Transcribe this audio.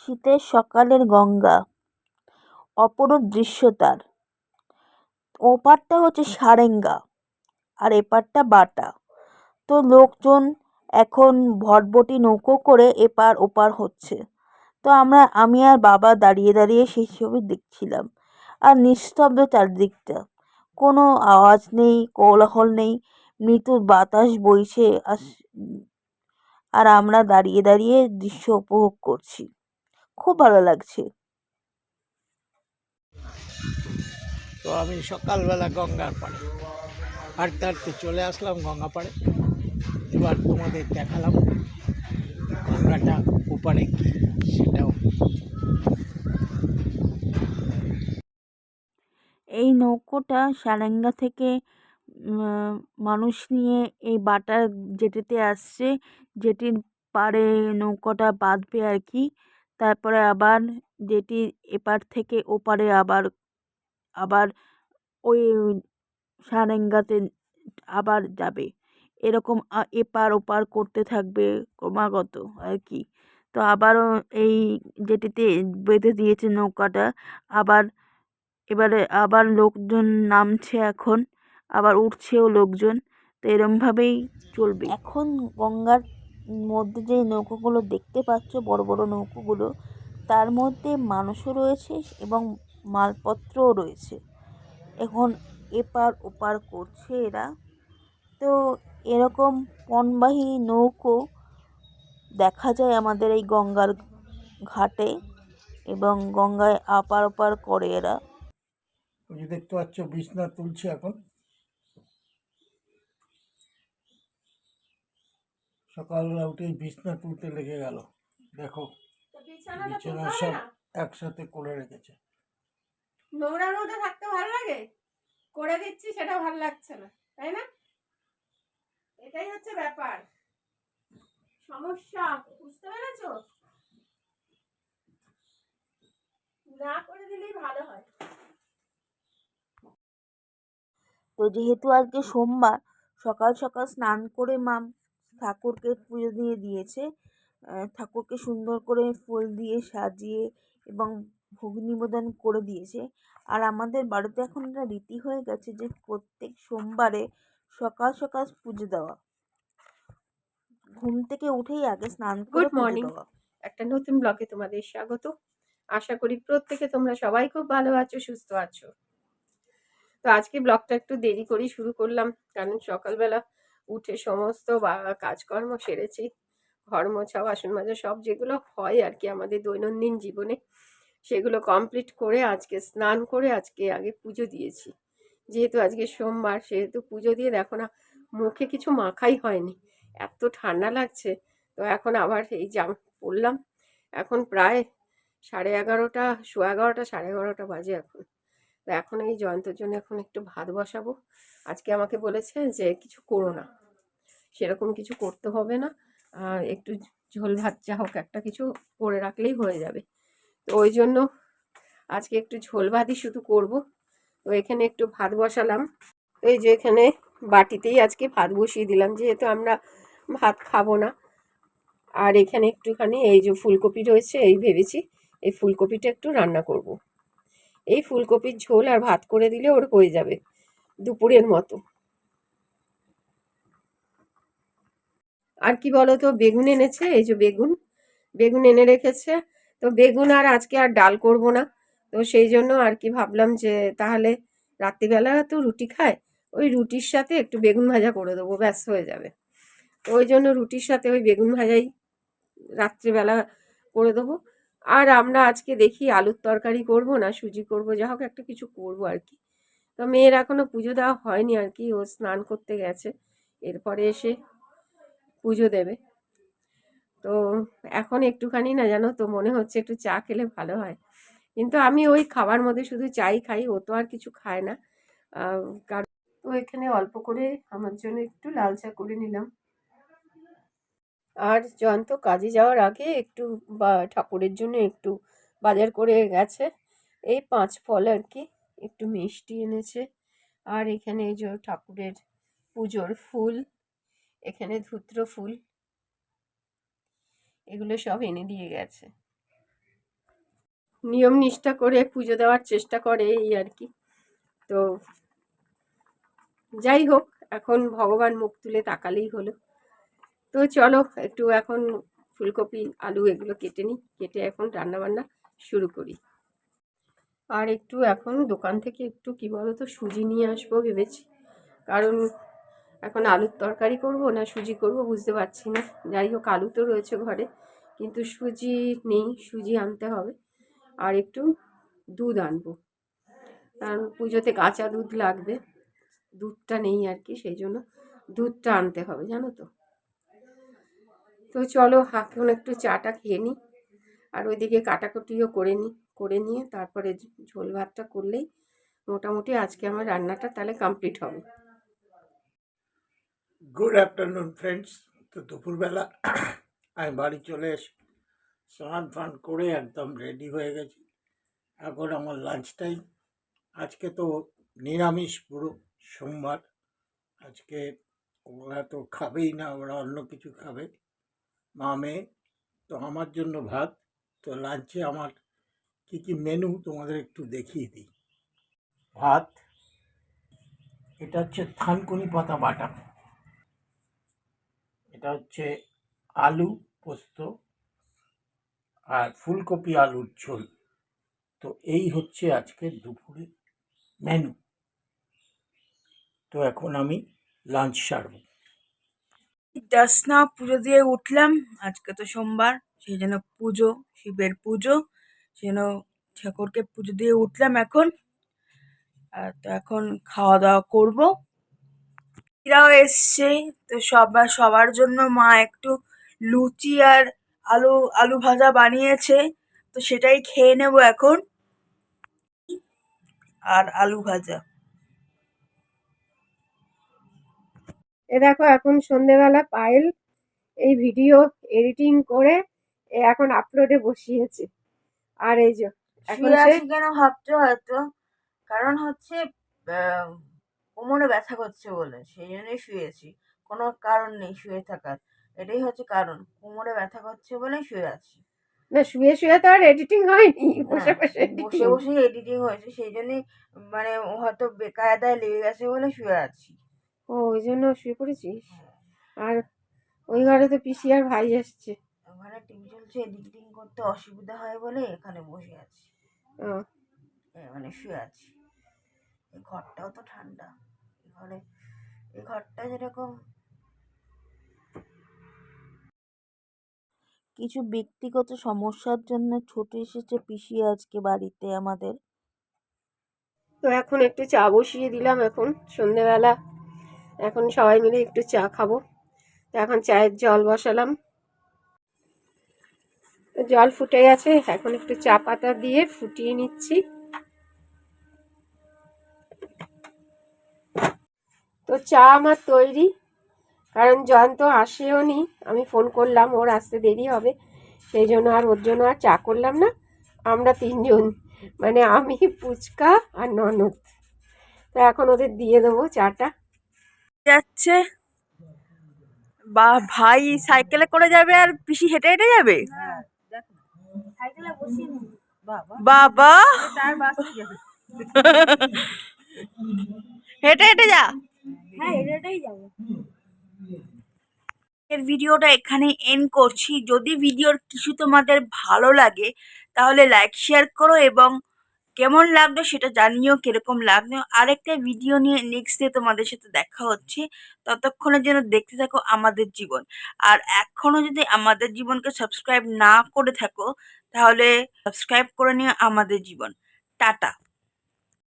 শীতের সকালের গঙ্গা। অপরূপ দৃশ্য তার। ওপারটা হচ্ছে সারেঙ্গা, আর এপারটা বাটা। তো লোকজন এখন ভটভটি নৌকো করে এপার ওপার হচ্ছে। তো আমরা, আমি আর বাবা দাঁড়িয়ে দাঁড়িয়ে সেই ছবি দেখছিলাম। আর নিস্তব্ধ চারদিকটা। কোনো আওয়াজ নেই, কোলাহল নেই, মৃদু বাতাস বইছে আর আমরা দাঁড়িয়ে দাঁড়িয়ে দৃশ্য উপভোগ করছি। খুব ভালো লাগছে। তো আমি সকালবেলা গঙ্গার পাড়ে হাঁটতে হাঁটতে চলে আসলাম গঙ্গা পাড়ে। এবার তোমাদের দেখালাম গঙ্গাটা ওপারে কি সেটাও। এই নৌকোটা সারেঙ্গা থেকে মানুষ নিয়ে এই বাটার জেটিতে আসছে জেটির পাড়ে নৌকোটা বাঁধবে আর কি। তারপরে আবার যেটি এপার থেকে ওপারে আবার আবার ওই সারেঙ্গাতে আবার যাবে। এরকম এপার ওপার করতে থাকবে ক্রমাগত আর কি। তো আবারও এই যেটিতে বেঁধে দিয়েছে নৌকাটা, আবার এবারে আবার লোকজন নামছে এখন, আবার উঠছেও লোকজন, তো এরমভাবেই চলবে। এখন গঙ্গার মধ্যে যে নৌকোগুলো দেখতে পাচ্ছ, বড় বড় নৌকোগুলো, তার মধ্যে মানুষও রয়েছে এবং মালপত্রও রয়েছে। এখন এপার ওপার করছে এরা। তো এরকম পণবাহী নৌকো দেখা যায় আমাদের এই গঙ্গার ঘাটে এবং গঙ্গায় আপার ওপার করে এরা। দেখতে পাচ্ছ, বিছনা তুলছে এখন। সকালবেলা উঠেই বিছনা তুলতে লেগে গেল। দেখো বিছানা সব একসাথে করে রেখেছে। নোংরা রোদে থাকতে ভালো লাগে? করে দিচ্ছি সেটা ভালো লাগছে না তাই না? এটাই হচ্ছে ব্যাপার। সমস্যা বুঝতে পেরেছ? না করে দিলেই ভালো হয়। তো যেহেতু আজকে সোমবার সকাল সকাল স্নান করে মা ঠাকুরকে পুজো দিয়ে দিয়েছে। ঠাকুরকে সুন্দর করে ফুল দিয়ে সাজিয়ে এবং ভোগ নিবেদন করে দিয়েছে। আর আমাদের বাড়িতে এখন একটা রীতি হয়ে গেছে যে প্রত্যেক সোমবারে সকাল সকাল পুজো দেওয়া। ঘুম থেকে উঠেই আগে স্নান করে morning. দেওয়া। একটা নতুন ব্লগে তোমাদের স্বাগত। আশা করি প্রত্যেকে তোমরা সবাই খুব ভালো আছো সুস্থ আছো। তো আজকে ব্লগটা একটু দেরি করেই শুরু করলাম কারণ সকালবেলা উঠে সমস্ত বা, কাজকর্ম সেরেছি। ঘর মোছা, বাসন মাজা সব যেগুলো হয় আর কি আমাদের দৈনন্দিন জীবনে, সেগুলো কমপ্লিট করে আজকে স্নান করে আজকে আগে পুজো দিয়েছি। যেহেতু আজকে সোমবার, সেহেতু পুজো দিয়ে দেখো না, মুখে কিছু মাখাই হয়নি। এত ঠান্ডা লাগছে, তো এখন আবার এই জাম পরলাম এখন প্রায় সাড়ে এগারোটা, সোয়া এগারোটা, সাড়ে এগারোটা বাজে এখন। তো এখন এই জয়ন্তর জন্য এখন একটু ভাত বসাবো। আজকে আমাকে বলেছে যে কিছু করো না। সেরকম কিছু করতে হবে না। আর একটু ঝোল ভাত যা হোক, একটা কিছু করে রাখলেই হয়ে যাবে। তো ওই জন্য আজকে একটু ঝোল ভাতই শুধু করব। তো এখানে একটু ভাত বসালাম। এই যে এখানে বাটিতেই আজকে ভাত বসিয়ে দিলাম, যেহেতু আমরা ভাত খাব না। আর এখানে একটুখানি এই যে ফুলকপি রয়েছে, এই ভেবেছি এই ফুলকপিটা একটু রান্না করব। এই ফুলকপির ঝোল আর ভাত করে দিলে ওর হয়ে যাবে, দুপুরের মতো। আর কি বলো তো বেগুন এনেছে, এই যে বেগুন বেগুন এনে রেখেছে। তো বেগুন আর আজকে আর ডাল করব না। তো সেই জন্য আর কি ভাবলাম যে তাহলে রাত্রিবেলা তো রুটি খায়, ওই রুটির সাথে একটু বেগুন ভাজা করে দেবো, ব্যাস হয়ে যাবে। তো ওই জন্য রুটির সাথে ওই বেগুন ভাজাই রাত্রিবেলা করে দেবো। আর আমরা আজকে দেখি আলুর তরকারি করব না, সুজি করব, যা হোক একটা কিছু করব আর কি। তো মেয়ের এখনও পুজো দেওয়া হয়নি আর কি, ও স্নান করতে গেছে। এরপরে এসে পুজো দেবে। তো এখন একটুখানি না জানো তো মনে হচ্ছে একটু চা খেলে ভালো হয়। কিন্তু আমি ওই খাবার মধ্যে শুধু চাই খাই, ও তো আর কিছু খায় না। কারণ তো এখানে অল্প করে আমার জন্য একটু লাল চা করে নিলাম। আর জয়ন্ত কাজে যাওয়ার আগে একটু বা, ঠাকুরের জন্য একটু বাজার করে গেছে। এই পাঁচ ফল আর কি, একটু মিষ্টি এনেছে। আর এখানে এই যে ঠাকুরের পুজোর ফুল। এখানে ধুত্র ফুল। এগুলো সব এনে দিয়ে গেছে। নিয়ম নিষ্ঠা করে পুজো দেওয়ার চেষ্টা করে এই আর কি। তো যাই হোক, এখন ভগবান মুখ তুলে তাকালেই হলো। তো চলো, একটু এখন ফুলকপি, আলু এগুলো কেটে নিই। কেটে এখন রান্না বান্না শুরু করি। আর একটু এখন দোকান থেকে একটু, কি বলো তো সুজি নিয়ে আসব ভেবেছি। কারণ এখন আলুর তরকারি করব না সুজি করব বুঝতে পারছি না। যাই হোক, আলু তো রয়েছে ঘরে, কিন্তু সুজি নেই, সুজি আনতে হবে। আর একটু দুধ আনব। কারণ পুজোতে কাঁচা দুধ লাগবে, দুধটা নেই আর কি, সেই জন্য দুধটা আনতে হবে, জানো তো। তো চলো, এখন একটু চাটা খেয়ে নিই, আর ওইদিকে কাটাকুটিও করে নিই, করে নিয়ে তারপরে ঝোল ভাতটা করলেই মোটামুটি আজকে আমার রান্নাটা তাহলে কমপ্লিট হবে। গুড আফটারনুন ফ্রেন্ডস তো দুপুরবেলা আমি বাড়ি চলে এসে স্নান ফান করে একদম রেডি হয়ে গেছি। এখন আমার লাঞ্চ টাইম আজকে তো নিরামিষ পুরো সোমবার। আজকে ওরা তো খাবেই না, ওরা অন্য কিছু খাবে। মা, মেয়ে, তো আমার জন্য ভাত। তো লাঞ্চে আমার কি কি মেনু তোমাদের একটু দেখিয়ে দিই। ভাত, এটা হচ্ছে থানকুনি পাতা বাটা। এটা হচ্ছে আলু পোস্ত আর ফুলকপি আলুর ঝোল। তো এই হচ্ছে আজকে দুপুরে মেনু তো এখন আমি লাঞ্চ সারব। না পুজো দিয়ে উঠলাম, আজকে তো সোমবার, সেই জন্য পুজো, শিবের পুজো, সেই জন্য ঠাকুরকে পুজো দিয়ে উঠলাম এখন। আর তো এখন খাওয়া দাওয়া করব। এরাও এসছে। তো সবার সবার জন্য মা একটু লুচি আর আলু আলু ভাজা বানিয়েছে। তো সেটাই খেয়ে নেব এখন। আর আলু ভাজা। এ দেখো এখন সন্ধেবেলা পায়েল এই ভিডিও এডিটিং করে এখন আপলোডে বসিয়েছে। আর এই যে এখন কেন ভাবছ হয়তো? কারণ হচ্ছে আহ, কোমরে ব্যথা করছে বলে সেই জন্যই শুয়েছি। কোনো কারণ নেই শুয়ে থাকার। এটাই হচ্ছে কারণ। কোমরে ব্যথা করছে বলে শুয়ে আছি। না শুয়ে শুয়ে তো আর এডিটিং হয়নি। বসে হ্যাঁ, বসে বসে বসে এডিটিং হয়েছে। সেই জন্যই মানে হয়তো বেকায়দায় লেগে গেছে বলে শুয়ে আছি। ও ওই জন্য শুয়ে পড়েছিস? আর ওই ঘরে তো পিসি আর ভাই এসছে। ওখানে টিভি চলছে এডিটিং করতে অসুবিধা হয় বলে এখানে বসে আছি। মানে শুয়ে আছি। ঘরটাও তো ঠান্ডা। ঘরে এই ঘরটা যেরকম কিছু ব্যক্তিগত সমস্যার জন্য ছুটে এসেছে পিসি আজকে বাড়িতে আমাদের। তো এখন একটু চা বসিয়ে দিলাম এখন সন্ধেবেলা। এখন সবাই মিলে একটু চা খাব। তো এখন চায়ের জল বসালাম। তো জল ফুটে গেছে এখন একটু চা পাতা দিয়ে ফুটিয়ে নিচ্ছি। তো চা আমার তৈরি কারণ জয়ন্ত আসেও নি। আমি ফোন করলাম ওর আসতে দেরি হবে সেই জন্য আর ওর জন্য আর চা করলাম না। আমরা তিনজন মানে আমি ফুচকা আর ননদ। তো এখন ওদের দিয়ে দেবো চাটা। যাচ্ছে। বা ভাই সাইকেলে করে যাবে আর পিসি হেঁটে হেঁটে যাবে? বাবা। হেঁটে হেঁটে যা। এর ভিডিওটা এখানে এন্ড করছি। যদি ভিডিওর কিছু তোমাদের ভালো লাগে, তাহলে লাইক শেয়ার করো এবং কেমন লাগল সেটা জানিও, কীরকম লাগল। আরেকটা ভিডিও নিয়ে নেক্সট ডে তোমাদের সাথে দেখা হচ্ছে। ততক্ষণের জন্য দেখতে থাকো আমাদের জীবন। আর এখনও যদি আমাদের জীবনকে সাবস্ক্রাইব না করে থাকো, তাহলে সাবস্ক্রাইব করে নিও আমাদের জীবন। টাটা।